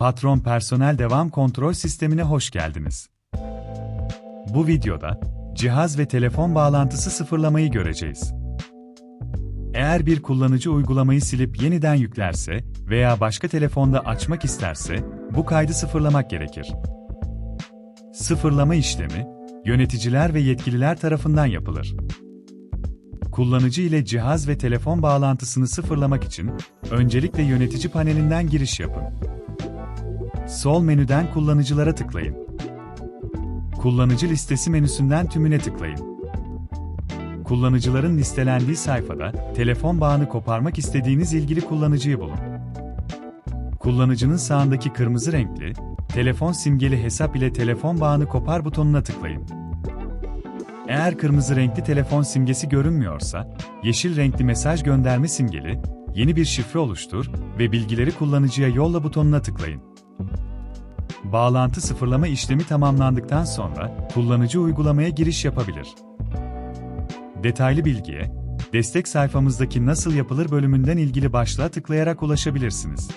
Patron Personel Devam Kontrol Sistemine hoş geldiniz. Bu videoda, cihaz ve telefon bağlantısı sıfırlamayı göreceğiz. Eğer bir kullanıcı uygulamayı silip yeniden yüklerse veya başka telefonda açmak isterse, bu kaydı sıfırlamak gerekir. Sıfırlama işlemi, yöneticiler ve yetkililer tarafından yapılır. Kullanıcı ile cihaz ve telefon bağlantısını sıfırlamak için öncelikle yönetici panelinden giriş yapın. Sol menüden kullanıcılara tıklayın. Kullanıcı listesi menüsünden tümüne tıklayın. Kullanıcıların listelendiği sayfada telefon bağını koparmak istediğiniz ilgili kullanıcıyı bulun. Kullanıcının sağındaki kırmızı renkli telefon simgeli hesap ile telefon bağını kopar butonuna tıklayın. Eğer kırmızı renkli telefon simgesi görünmüyorsa, yeşil renkli mesaj gönderme simgeli, yeni bir şifre oluştur ve bilgileri kullanıcıya yolla butonuna tıklayın. Bağlantı sıfırlama işlemi tamamlandıktan sonra kullanıcı uygulamaya giriş yapabilir. Detaylı bilgiye, destek sayfamızdaki Nasıl Yapılır bölümünden ilgili başlığa tıklayarak ulaşabilirsiniz.